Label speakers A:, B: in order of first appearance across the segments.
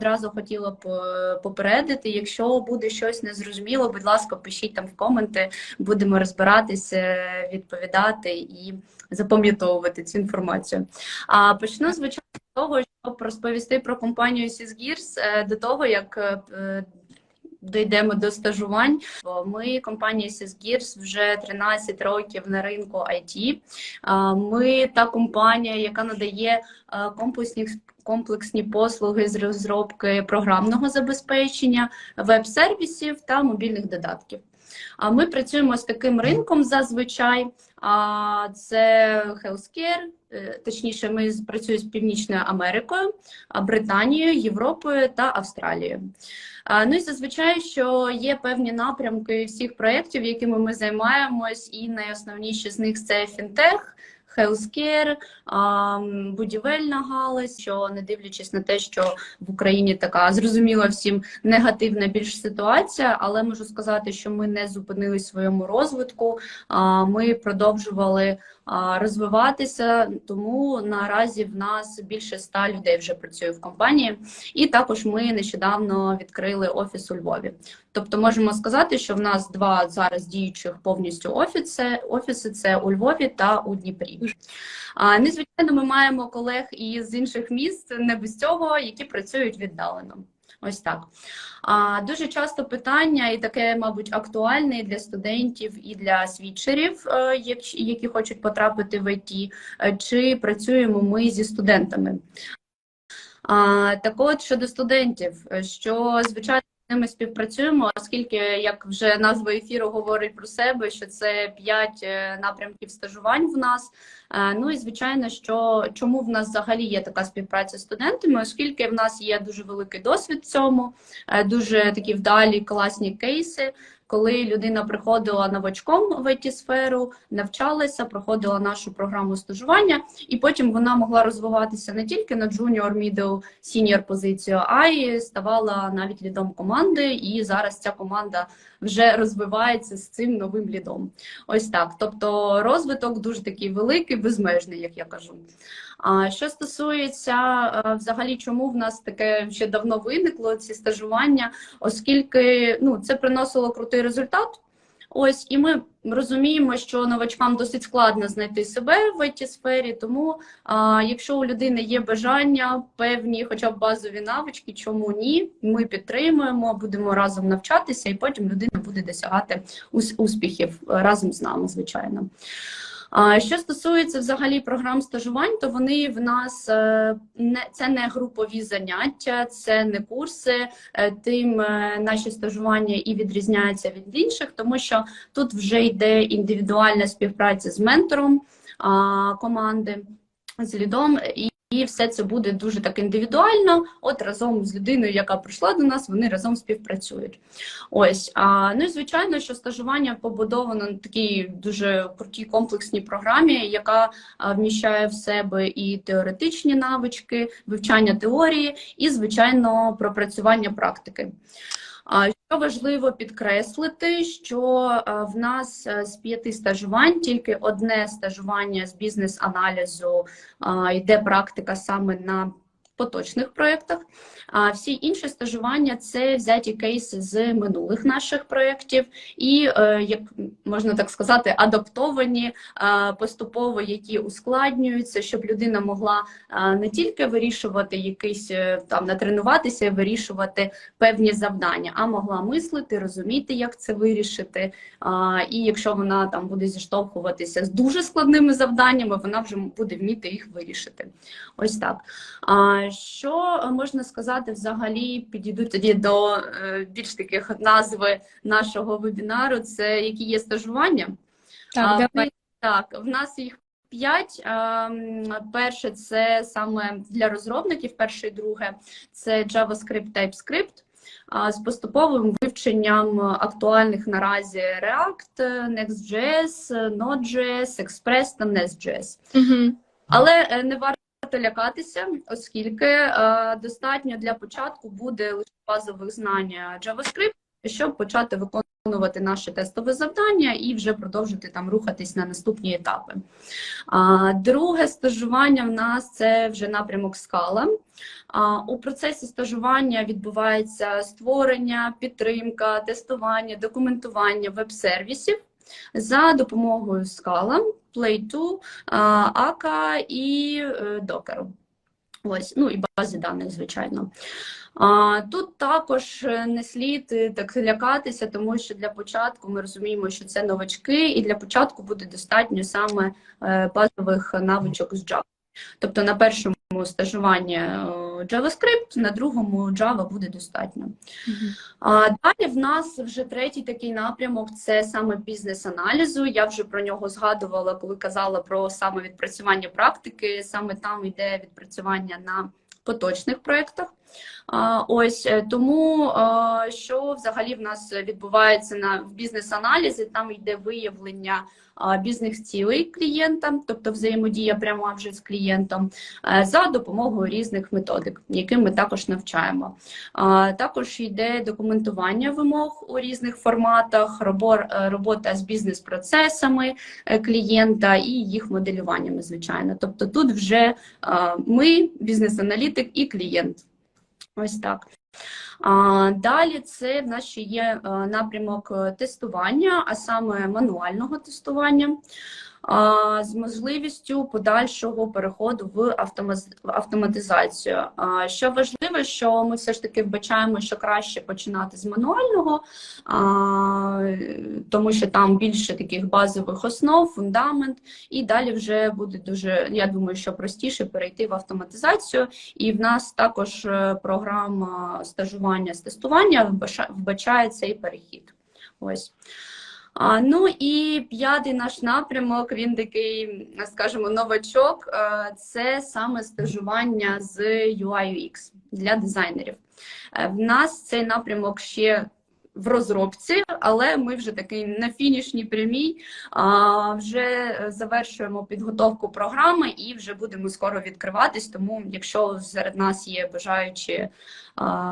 A: Одразу хотіла б е, попередити, якщо буде щось незрозуміло, будь ласка, пишіть там в коменти, будемо розбиратися, відповідати і запам'ятовувати цю інформацію. А почну звичайно з того, щоб розповісти про компанію Сізгірс до того, як е, дійдемо до стажувань. Ми компанія Сізгірс вже 13 років на ринку IT. Ми та компанія, яка надає е, комплексні комплексні послуги з розробки програмного забезпечення, веб-сервісів та мобільних додатків. А ми працюємо з таким ринком зазвичай. А це е, точніше, ми працюємо з Північною Америкою, Британією, Європою та Австралією. Ну і зазвичай, що є певні напрямки всіх проєктів, якими ми займаємось, і найосновніші з них це фінтех. Healthcare, будівельна галузь, що не дивлячись на те, що в Україні така зрозуміла всім негативна більш ситуація, але можу сказати, що ми не зупинили своєму розвитку. Ми продовжували розвиватися, тому наразі в нас більше ста людей вже працює в компанії, і також ми нещодавно відкрили офіс у Львові. Тобто, можемо сказати, що в нас два зараз діючих повністю офіси. Офіси це у Львові та у Дніпрі. Незвичайно, ми маємо колег із інших міст, не без цього, які працюють віддалено. Ось так. А дуже часто питання, і таке, мабуть, актуальне для студентів і для свідчерів, е, які хочуть потрапити в ІТ, е, чи працюємо ми зі студентами. Так от щодо студентів, що звичайно ними співпрацюємо, оскільки як вже назва ефіру говорить про себе, що це п'ять е, напрямків стажувань в нас. Е, ну і звичайно, що чому в нас взагалі є така співпраця з студентами, оскільки в нас є дуже великий досвід в цьому, е, дуже такі вдалі класні кейси коли людина приходила новачком в it сферу навчалася, проходила нашу програму стажування, і потім вона могла розвиватися не тільки на junior, middle, senior позицію, а й ставала навіть лідом команди. І зараз ця команда вже розвивається з цим новим лідом. Ось так. Тобто розвиток дуже такий великий, безмежний, як я кажу. А що стосується е, взагалі, чому в нас таке ще давно виникло ці стажування, оскільки ну це приносило крутий результат. Ось і ми розуміємо, що новачкам досить складно знайти себе в it сфері. Тому, а, якщо у людини є бажання, певні, хоча б базові навички, чому ні, ми підтримуємо, будемо разом навчатися, і потім людина буде досягати успіхів разом з нами, звичайно. Що стосується взагалі програм стажувань, то вони в нас е, не це не групові заняття, це не курси. Е, тим е, наші стажування і відрізняються від інших, тому що тут вже йде індивідуальна співпраця з ментором команди, з лідом. і і все це буде дуже так індивідуально. От разом з людиною, яка прийшла до нас, вони разом співпрацюють. Ось а ну і звичайно, що стажування побудовано на такій дуже крутій комплексній програмі, яка вміщає в себе і теоретичні навички, вивчання теорії, і звичайно пропрацювання практики. Що важливо підкреслити, що в нас е, з п'яти стажувань тільки одне стажування з бізнес-аналізу йде практика саме на поточних проєктах. А всі інші стажування це взяті кейси з минулих наших проєктів, і, е, як можна так сказати, адаптовані е, поступово, які ускладнюються, щоб людина могла е, не тільки вирішувати якийсь там натренуватися, вирішувати певні завдання, а могла мислити, розуміти, як це вирішити. І якщо вона там буде зіштовхуватися з дуже складними завданнями, вона вже буде вміти їх вирішити. Ось так. Що можна сказати взагалі? Підійду тоді до е, більш таких назви нашого вебінару. Це які є стажування?
B: Так, давай.
A: так, в нас їх п'ять. Перше це саме для розробників. Перше і друге це JavaScript, TypeScript. З поступовим вивченням актуальних наразі React, Next.js, Node.js, Express та Nest.js.
B: Угу.
A: Але е, не варто варто лякатися, оскільки е, достатньо для початку буде лише базових знань JavaScript, щоб почати виконувати наше тестове завдання і вже продовжити там рухатись на наступні етапи. А, Друге стажування в нас це вже напрямок скала. А, У процесі стажування відбувається створення, підтримка, тестування, документування веб-сервісів за допомогою скала, Play2, Ака і е, Docker. Ось, ну і бази даних, звичайно. А, Тут також е, не слід е, так лякатися, тому що для початку ми розуміємо, що це новачки, і для початку буде достатньо саме базових навичок з Java. Тобто на першому стажуванні JavaScript, на другому Java буде достатньо. А далі в нас вже третій такий напрямок це саме бізнес-аналізу. Я вже про нього згадувала, коли казала про саме відпрацювання практики. Саме там йде відпрацювання на поточних проєктах. Ось е, тому, що взагалі в нас відбувається на в бізнес-аналізі, там йде виявлення бізнес-цілей клієнта, тобто взаємодія прямо вже з клієнтом, е, за допомогою різних методик, яким ми також навчаємо. Також йде документування вимог у різних форматах, е, робота з бізнес-процесами е, клієнта і їх моделюваннями, звичайно. Тобто тут вже ми, бізнес-аналітик і клієнт. Ось так. Далі це в нас ще є е, напрямок е, тестування, а саме мануального тестування, з можливістю подальшого переходу в автоматизацію. Що важливо, що ми все ж таки вбачаємо, що краще починати з мануального, тому що там більше таких базових основ, фундамент, і далі вже буде дуже, я думаю, що простіше перейти в автоматизацію. І в нас також е, програма стажування з тестування вбача- вбачає цей перехід. Ось. А, ну і п'ятий наш напрямок, він такий, скажімо, новачок, е, це саме стажування з UI UX для дизайнерів. Е, В нас цей напрямок ще в розробці, але ми вже такий на фінішній прямій. А, Вже завершуємо підготовку програми і вже будемо скоро відкриватись. Тому, якщо серед нас є бажаючі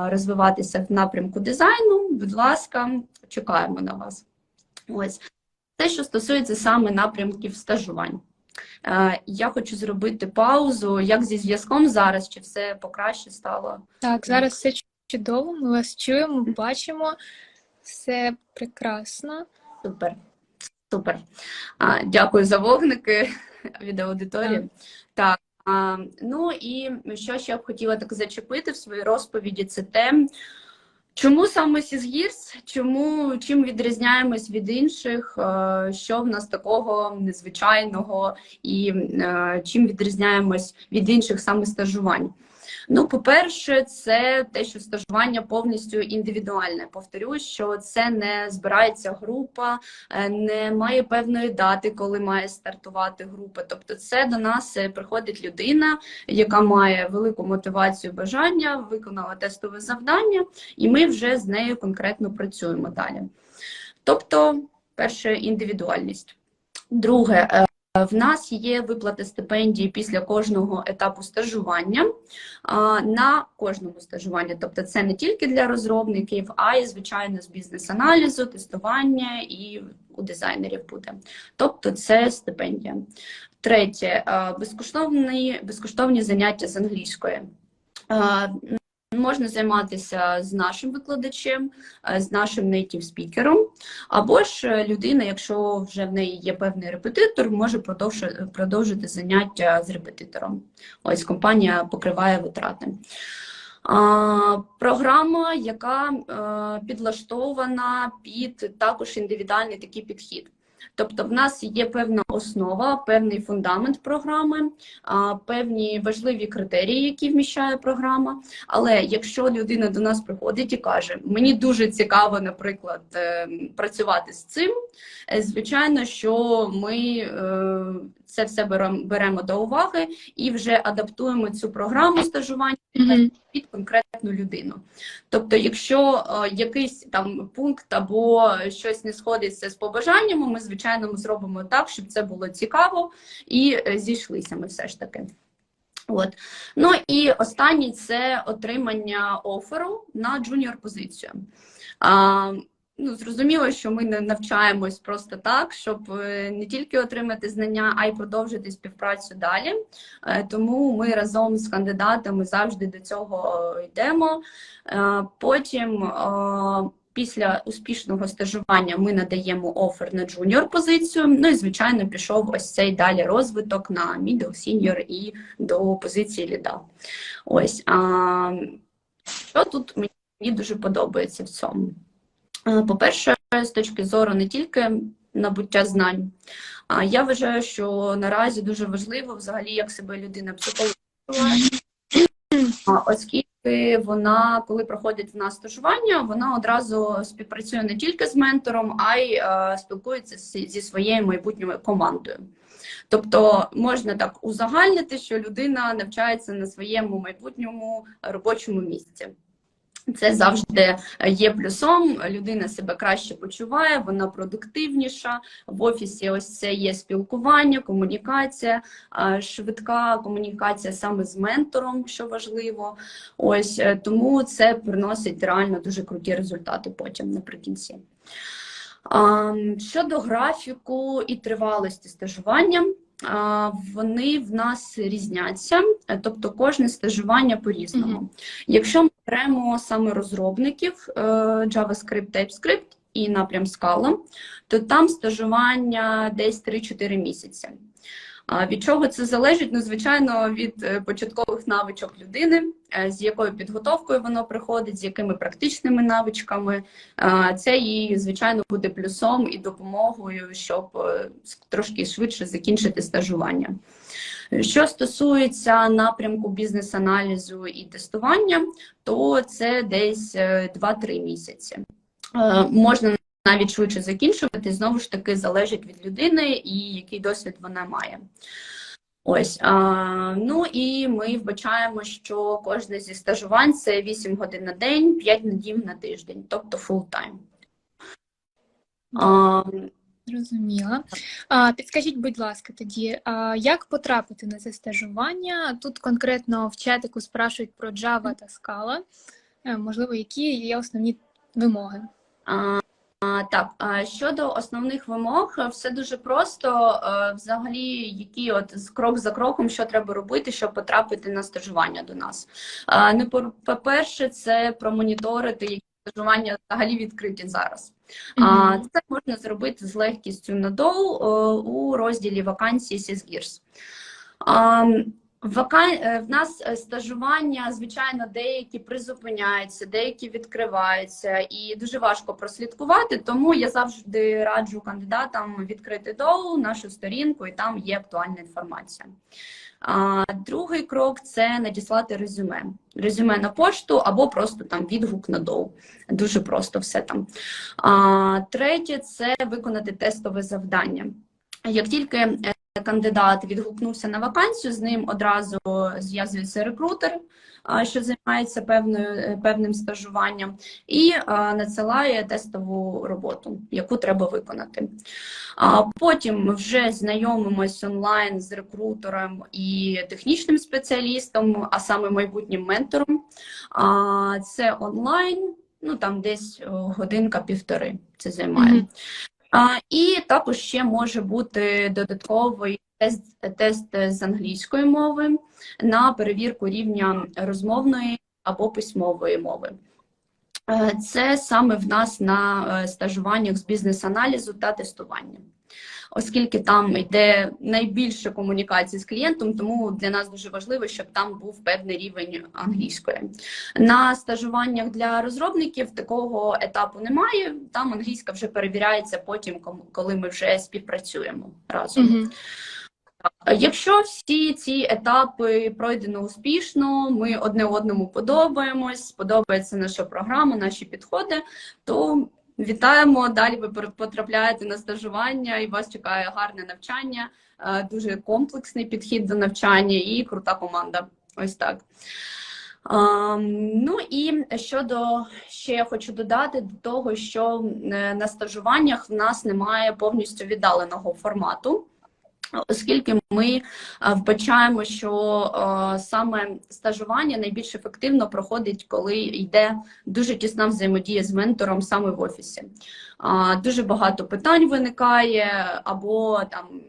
A: розвиватися в напрямку дизайну, будь ласка, чекаємо на вас. Ось те, що стосується саме напрямків стажувань. Е, Я хочу зробити паузу. Як зі зв'язком зараз? Чи все покраще стало?
B: Так, зараз все чудово, ми вас чуємо, бачимо, все прекрасно.
A: Супер. Супер. А, Дякую за вогники від аудиторії. Так. А, ну і що ще б хотіла так зачепити в своїй розповіді, це те, чому саме Сізгірс, чому чим відрізняємось від інших, е, що в нас такого незвичайного, і е, чим відрізняємось від інших саме стажувань. Ну, по-перше, це те, що стажування повністю індивідуальне. Повторюсь, що це не збирається група, е, немає певної дати, коли має стартувати група. Тобто, це до нас е, приходить людина, яка має велику мотивацію, бажання, виконала тестове завдання, і ми вже з нею конкретно працюємо далі. Тобто, перше індивідуальність. Друге, е, в нас є виплати стипендії після кожного етапу стажування на кожному стажуванні. Тобто це не тільки для розробників, а й, звичайно, з бізнес-аналізу, тестування і у дизайнерів буде. Тобто це стипендія. Третє, безкоштовні, безкоштовні заняття з англійської. Можна займатися з нашим викладачем, е, з нашим native спікером, або ж е, людина, якщо вже в неї є певний репетитор, може продовжити заняття з репетитором. Ось компанія покриває витрати. Програма, яка е, підлаштована під також індивідуальний такий підхід. Тобто в нас є певна основа, певний фундамент програми, певні важливі критерії, які вміщає програма. Але якщо людина до нас приходить і каже, мені дуже цікаво, наприклад, е, працювати з цим, е, звичайно, що ми е, це все берем- беремо до уваги і вже адаптуємо цю програму стажування під конкретну людину. Тобто, якщо е, якийсь там пункт або щось не сходиться з побажаннями, ми звичайно зробимо так, щоб це було цікаво і е, зійшлися ми все ж таки. От. Ну і останній це отримання оферу на джуніор позицію. А, ну, зрозуміло, що ми не навчаємось просто так, щоб е, не тільки отримати знання, а й продовжити співпрацю далі. Е, Тому ми разом з кандидатами завжди до цього е, йдемо. Потім Після успішного стажування ми надаємо офер на джуніор позицію. Ну і звичайно пішов ось цей далі розвиток на middle, senior і до позиції ліда. Ось що тут мені дуже подобається в цьому. Е, По-перше, з точки зору не тільки набуття знань, а я вважаю, що наразі дуже важливо взагалі, як себе людина психологічно, оскільки вона, коли проходить в нас стажування, вона одразу співпрацює не тільки з ментором, а й е, спілкується зі своєю майбутньою командою. Тобто можна так узагальнити, що людина навчається на своєму майбутньому робочому місці. Це завжди є плюсом. Людина себе краще почуває, вона продуктивніша. В офісі ось це є спілкування, комунікація, швидка комунікація саме з ментором, що важливо. Ось е, тому це приносить реально дуже круті результати потім наприкінці. Щодо графіку і тривалості стажування, вони в нас різняться, е, тобто кожне стажування по-різному.
B: Мгм.
A: Якщо ми беремо саме розробників е, JavaScript, TypeScript і напрям Scala, то там стажування десь 3-4 місяці. Від чого це залежить? Ну, звичайно, від е, початкових навичок людини, е, з якою підготовкою воно приходить, з якими практичними навичками. Е, Це їй, звичайно, буде плюсом і допомогою, щоб трошки швидше закінчити стажування. Що стосується напрямку бізнес-аналізу і тестування, то це десь е, 2-3 місяці. Можна навіть швидше закінчувати, знову ж таки, залежить від людини і який досвід вона має. Ось, а, ну і ми вбачаємо, що кожне зі стажувань це 8 годин на день, 5 днів на тиждень, тобто full time.
B: Зрозуміла. Підскажіть, будь ласка, тоді, а, як потрапити на це стажування? Тут конкретно в чатику спрашують про Java та Scala. Е, Можливо, які є основні вимоги?
A: А, так, щодо основних вимог, все дуже просто. Е, Взагалі, які от з- крок за кроком, що треба робити, щоб потрапити на стажування до нас. А, Ну, по- по-перше, це промоніторити, які стажування взагалі відкриті зараз. А,
B: Мгм.
A: Це можна зробити з легкістю на доу е, у розділі вакансії SysGears. Е, В нас е, стажування, звичайно, деякі призупиняються, деякі відкриваються, і дуже важко прослідкувати. Тому я завжди раджу кандидатам відкрити доу, нашу сторінку, і там є актуальна інформація. Другий крок це надіслати резюме. Резюме на пошту або просто там відгук на доу. Дуже просто все там. Третє це виконати тестове завдання. Як тільки е, кандидат відгукнувся на вакансію, з ним одразу зв'язується рекрутер, що займається певною, е, певним стажуванням, і надсилає тестову роботу, яку треба виконати. Потім вже знайомимось онлайн з рекрутером і технічним спеціалістом, а саме майбутнім ментором. Це онлайн, ну там десь годинка-півтори це займає.
B: Мгм.
A: А, і також ще може бути додатковий тест, тест з англійської мови на перевірку рівня розмовної або письмової мови. Е, Це саме в нас на е, стажуваннях з бізнес-аналізу та тестування. Оскільки там йде найбільше комунікації з клієнтом, тому для нас дуже важливо, щоб там був певний рівень англійської. На стажуваннях для розробників такого етапу немає. Там англійська вже перевіряється потім, коли ми вже співпрацюємо разом.
B: Мгм.
A: Якщо всі ці етапи пройдено успішно, ми одне одному подобаємось, подобається наша програма, наші підходи, то вітаємо. Далі ви потрапляєте на стажування і вас чекає гарне навчання, е, дуже комплексний підхід до навчання і крута команда. Ось так. Ну і щодо ще я хочу додати до того, що е, на стажуваннях в нас немає повністю віддаленого формату. Оскільки ми вбачаємо, що саме стажування найбільш ефективно проходить, коли йде дуже тісна взаємодія з ментором саме в офісі. Дуже багато питань виникає, або там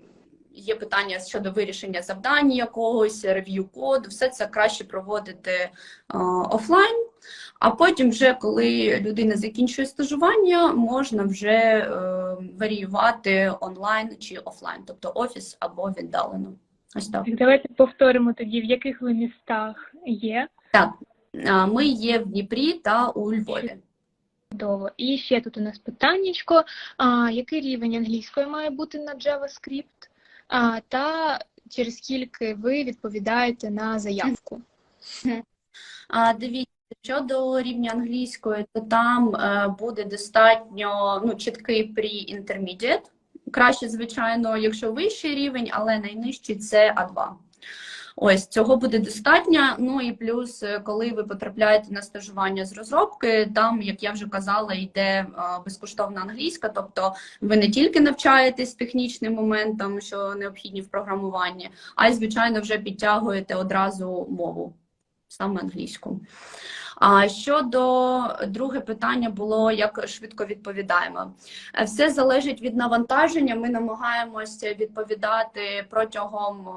A: є питання щодо вирішення завдання якогось, рев'ю коду, все це краще проводити офлайн. А потім, вже коли людина закінчує стажування, можна вже е, варіювати онлайн чи офлайн, тобто офіс або віддалено. Ось так.
B: Так, Давайте повторимо тоді, в яких ви містах є.
A: А, Ми є в Дніпрі та у Львові.
B: Чудово. І ще тут у нас питаннячко. А, який рівень англійської має бути на JavaScript? А, та через скільки ви відповідаєте на заявку?
A: А, Дивіться, щодо рівня англійської, то там е, буде достатньо ну, чіткий pre-intermediate. Краще, звичайно, якщо вищий рівень, але найнижчий це А2. Ось цього буде достатньо. Ну і плюс, е, коли ви потрапляєте на стажування з розробки, там, як я вже казала, йде е, безкоштовна англійська, тобто ви не тільки навчаєтесь технічним моментам, що необхідні в програмуванні, а й, звичайно, вже підтягуєте одразу мову, саме англійську. А щодо друге питання було, як швидко відповідаємо. Е, Все залежить від навантаження. Ми намагаємося відповідати протягом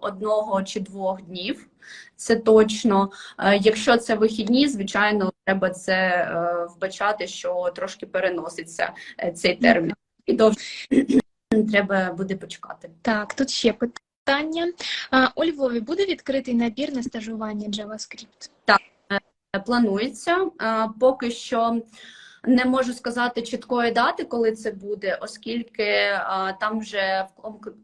A: одного чи двох днів. Це точно. Е, Якщо це вихідні, звичайно, треба це е, вбачати, що трошки переноситься цей термін. І довше треба буде почекати.
B: Так, тут ще питання. А, у Львові буде відкритий набір на стажування JavaScript?
A: планується. Е, Поки що не можу сказати чіткої дати, коли це буде, оскільки е, там вже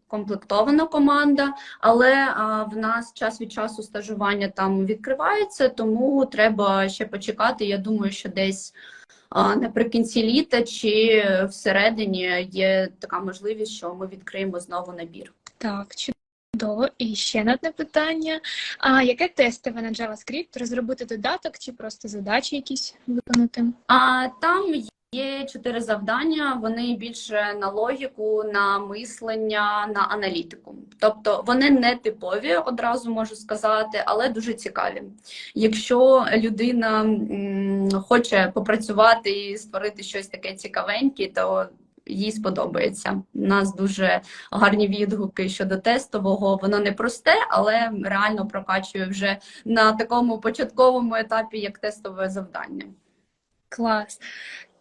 A: комплектована команда, але е, в нас час від часу стажування там відкривається, тому треба ще почекати. Я думаю, що десь е, наприкінці літа чи всередині є така можливість, що ми відкриємо знову набір.
B: Так, чудово. І ще одне питання. А яке тестове на JavaScript? Розробити додаток чи просто задачі якісь виконати?
A: А там є чотири завдання. Вони більше на логіку, на мислення, на аналітику. Тобто вони не типові, одразу можу сказати, але дуже цікаві. Якщо людина м, хоче попрацювати і створити щось таке цікавеньке, то їй сподобається. У нас дуже гарні відгуки щодо тестового. Воно не просте, але реально прокачує вже на такому початковому етапі, як тестове завдання.
B: Клас.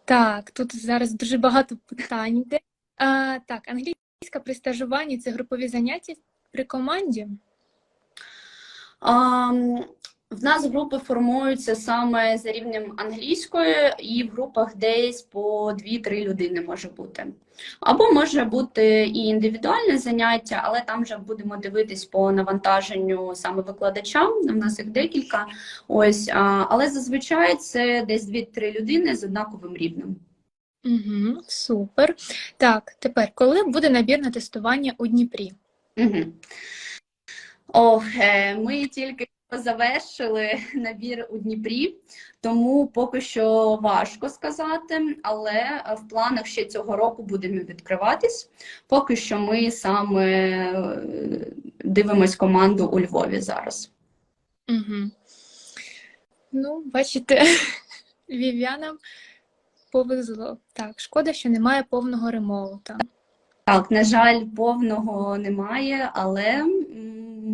B: Так, тут зараз дуже багато питань йде. А, так, англійська при стажуванні це групові заняття при команді.
A: Ам, В нас групи формуються саме за рівнем англійської, і в групах десь по 2-3 людини може бути. Або може бути і індивідуальне заняття, але там вже будемо дивитись по навантаженню саме викладача. У нас їх декілька. Ось, але зазвичай це десь 2-3 людини з однаковим рівнем.
B: Угу, супер. Так, тепер, коли буде набір на тестування у Дніпрі?
A: Угу. Ох, е, ми тільки завершили набір у Дніпрі, тому поки що важко сказати, але в планах ще цього року будемо відкриватись. Поки що ми саме е, дивимось команду у Львові зараз.
B: Угу. Ну, бачите, вів'янам повезло. Так, шкода, що немає повного ремоута.
A: Так, на жаль, повного немає, але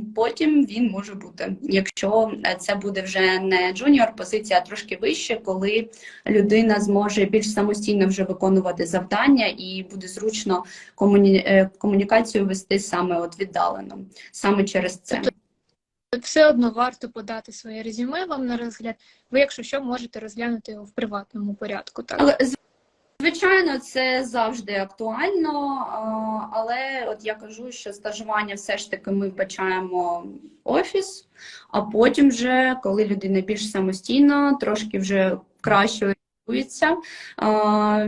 A: потім він може бути, якщо це буде вже не джуніор позиція, а трошки вище, коли людина зможе більш самостійно вже виконувати завдання і буде зручно комуні... е, комунікацію вести саме от віддалено, саме через це.
B: Все одно варто подати своє резюме вам на розгляд. Ви, якщо що, можете розглянути його в приватному порядку. Так,
A: Але Звичайно, це завжди актуально, але от я кажу, що стажування все ж таки ми вбачаємо офіс, а потім вже, коли людина більш самостійно, трошки вже краще орієнтується,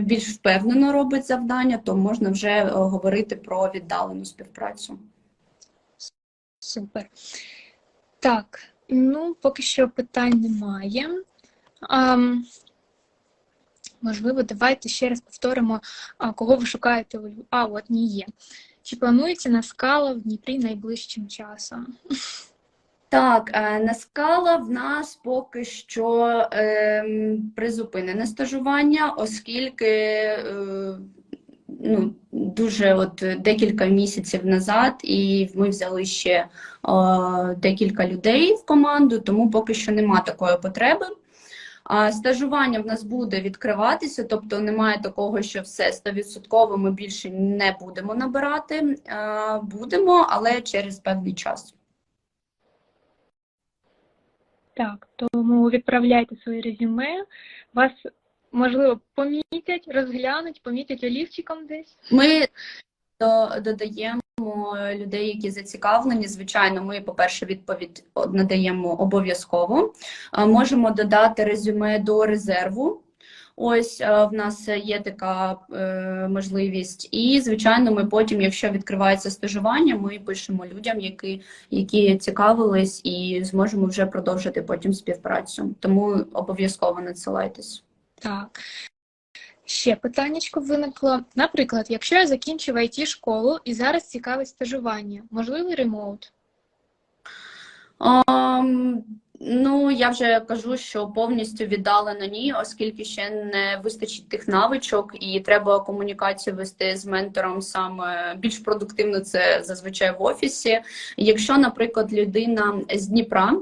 A: більш впевнено робить завдання, то можна вже е, говорити про віддалену співпрацю.
B: супер. Так, ну, поки що питань немає. Можливо, давайте ще раз повторимо, кого ви шукаєте у. А, от ні є. Чи планується на скала в Дніпрі найближчим часом?
A: Так, е, на скала в нас поки що ем, призупинене стажування, оскільки е, ну, дуже от декілька місяців назад, і ми взяли ще е, декілька людей в команду, тому поки що нема такої потреби. Стажування в нас буде відкриватися, тобто немає такого, що все стовідсотково ми більше не будемо набирати. Е, Будемо, але через певний час.
B: Так, тому відправляйте свої резюме. Вас, можливо, помітять, розглянуть, помітять олівчиком десь.
A: Ми додаємо людей, які зацікавлені. Звичайно, ми, по-перше, відповідь надаємо обов'язково. Можемо додати резюме до резерву. Ось е, в нас є така е, можливість. І, звичайно, ми потім, якщо відкривається стажування, ми пишемо людям, які, які цікавились, і зможемо вже продовжити потім співпрацю. Тому обов'язково надсилайтесь.
B: Так. Ще питаннячко виникло. Наприклад, якщо я закінчив it школу і зараз цікавить стажування, можливий ремоут?
A: Ам, ну, я вже кажу, що повністю віддалено ні, оскільки ще не вистачить тих навичок, і треба комунікацію вести з ментором саме більш продуктивно це зазвичай в офісі. Якщо, наприклад, людина з Дніпра.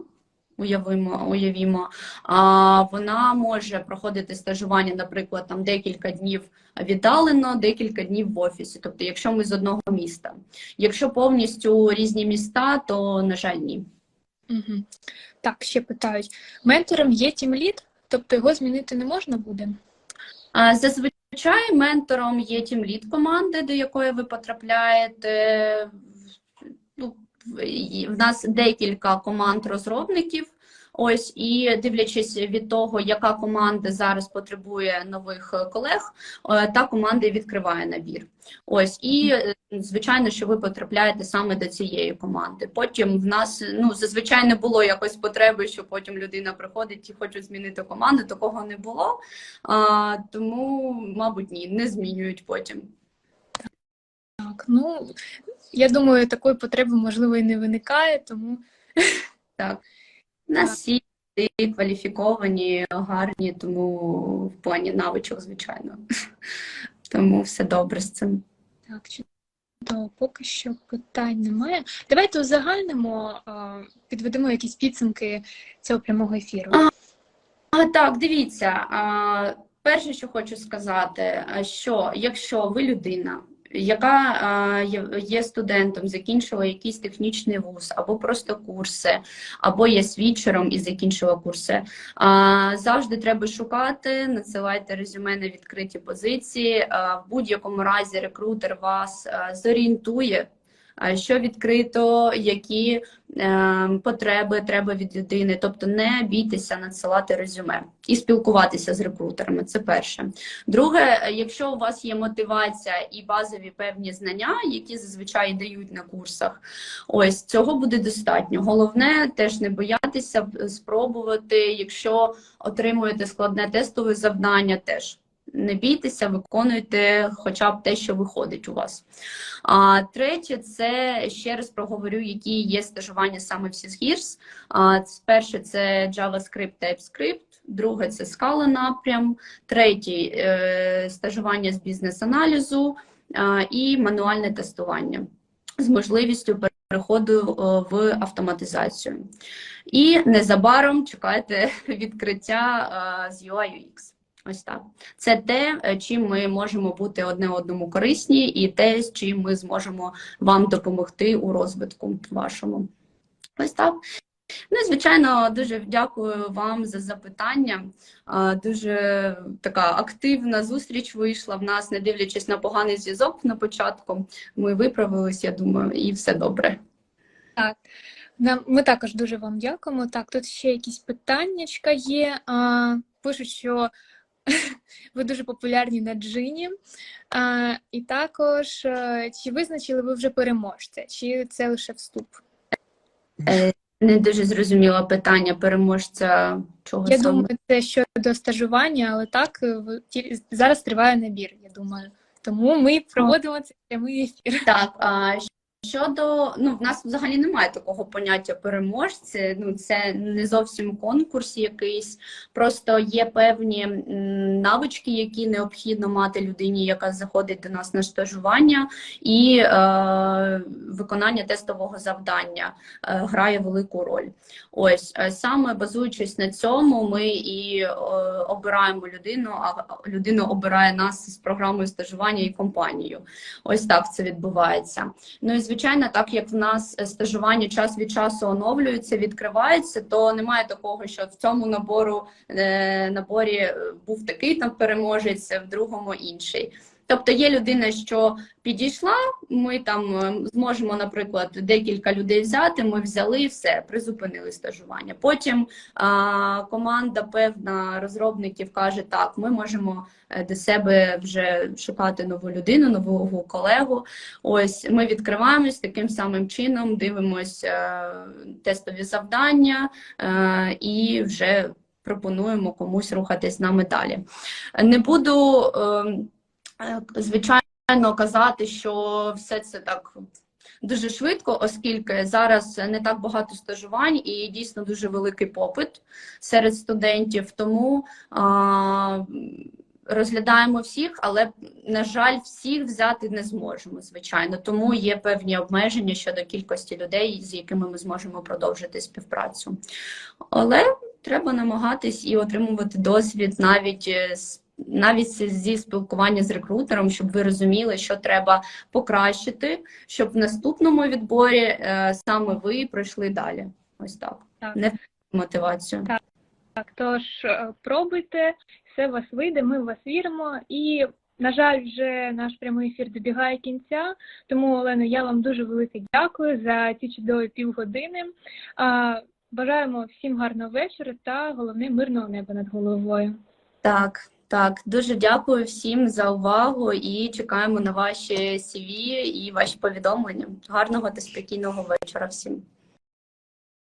A: Уявимо, уявімо, а вона може проходити стажування, наприклад, там декілька днів віддалено, декілька днів в офісі. Тобто, якщо ми з одного міста. Якщо повністю різні міста, то на жаль, ні.
B: Угу. Так, ще питають. Ментором є тімлід, тобто його змінити не можна буде?
A: А, Зазвичай ментором є тімлід команди, до якої ви потрапляєте. В- нас декілька команд розробників. Ось і дивлячись від того, яка команда зараз потребує нових колег, е, та команда відкриває набір. Ось і е, звичайно, що ви потрапляєте саме до цієї команди. Потім в нас ну зазвичай не було якось потреби, що потім людина приходить і хоче змінити команду. Такого не було. А, тому, мабуть, ні, не змінюють потім.
B: Так, ну я думаю, такої потреби можливо і не виникає, тому
A: Так. Нас всі кваліфіковані, гарні, тому в плані навичок, звичайно. Тому все добре з цим.
B: так, чудово, поки що питань немає. Давайте узагальнимо, підведемо якісь підсумки цього прямого ефіру.
A: А, А, так, дивіться, а, перше, що хочу сказати, що якщо ви людина, яка є- є студентом, закінчила якийсь технічний вуз, або просто курси, або є свідчером і закінчила курси, завжди треба шукати, надсилайте резюме на відкриті позиції. В будь-якому разі рекрутер вас зорієнтує. Що відкрито, які е, потреби треба від людини. Тобто не бійтеся надсилати резюме і спілкуватися з рекрутерами. Це перше. Друге, якщо у вас є мотивація і базові певні знання, які зазвичай дають на курсах, ось цього буде достатньо. Головне теж не боятися спробувати. Якщо отримуєте складне тестове завдання, теж. Не бійтеся, виконуйте хоча б те, що виходить у вас. А третє, це ще раз проговорю, які є стажування саме в Sysgears. А, Перше це JavaScript, TypeScript, друге це Scala напрям, третє е, стажування з бізнес-аналізу і мануальне тестування з можливістю переходу в автоматизацію. І незабаром чекайте відкриття а, з UI UX. Ось так. Це те, е, чим ми можемо бути одне одному корисні, і те, з чим ми зможемо вам допомогти у розвитку вашому. Ось так. Ну, і, звичайно, дуже дякую вам за запитання. Дуже така активна зустріч вийшла в нас, не дивлячись на поганий зв'язок на початку. Ми виправились, я думаю, і все добре. Так.
B: Нам ми також дуже вам дякуємо. Так, тут ще якісь питаннячка є. А, пишуть, що ви дуже популярні на джині. А, і також е, чи визначили ви вже переможця, чи це лише вступ?
A: Е, Не дуже зрозуміла питання переможця чого
B: Я
A: саме.
B: думаю, це щодо стажування, але так е, зараз триває набір, я думаю. Тому ми проводимо цей прямий ефір.
A: Так, а щодо ну в нас взагалі немає такого поняття переможці. Ну це не зовсім конкурс якийсь. Просто є певні навички, які необхідно мати людині, яка заходить до нас на стажування, і е, виконання тестового завдання е, грає велику роль. Ось е, саме базуючись на цьому, ми і е, обираємо людину, а людина обирає нас з програмою стажування і компанією. Ось так це відбувається. Ну і звичайно, так як в нас е, стажування час від часу оновлюється, відкривається, то немає такого, що в цьому набору е, наборі е, був такий там переможець, в другому інший. Тобто є людина, що підійшла, ми там е, зможемо, наприклад, декілька людей взяти. Ми взяли все, призупинили стажування. Потім а, команда певна розробників каже: так, ми можемо е, до себе вже шукати нову людину, нового колегу. Ось ми відкриваємось таким самим чином, дивимося е, тестові завдання е, і вже пропонуємо комусь рухатись нами далі. Не буду, е, е, звичайно, казати, що все це так. Дуже швидко, оскільки зараз не так багато стажувань і дійсно дуже великий попит серед студентів. Тому а, розглядаємо всіх, але, на жаль, всіх взяти не зможемо, звичайно. Тому є певні обмеження щодо кількості людей, з якими ми зможемо продовжити співпрацю. Але треба намагатись і отримувати досвід навіть з. Навіть зі спілкування з рекрутером, щоб ви розуміли, що треба покращити, щоб в наступному відборі е, саме ви пройшли далі. Ось так.
B: Так.
A: Не мотивацію.
B: Так. Так, тож е, пробуйте, все у вас вийде, ми в вас віримо. І, на жаль, вже наш прямий ефір добігає кінця. Тому, Олено, я вам дуже велике дякую за ці чудові півгодини. Бажаємо всім гарного вечора та головне мирного неба над головою.
A: Так, так, дуже дякую всім за увагу і чекаємо на ваші CV і ваші повідомлення. Гарного та спокійного вечора всім.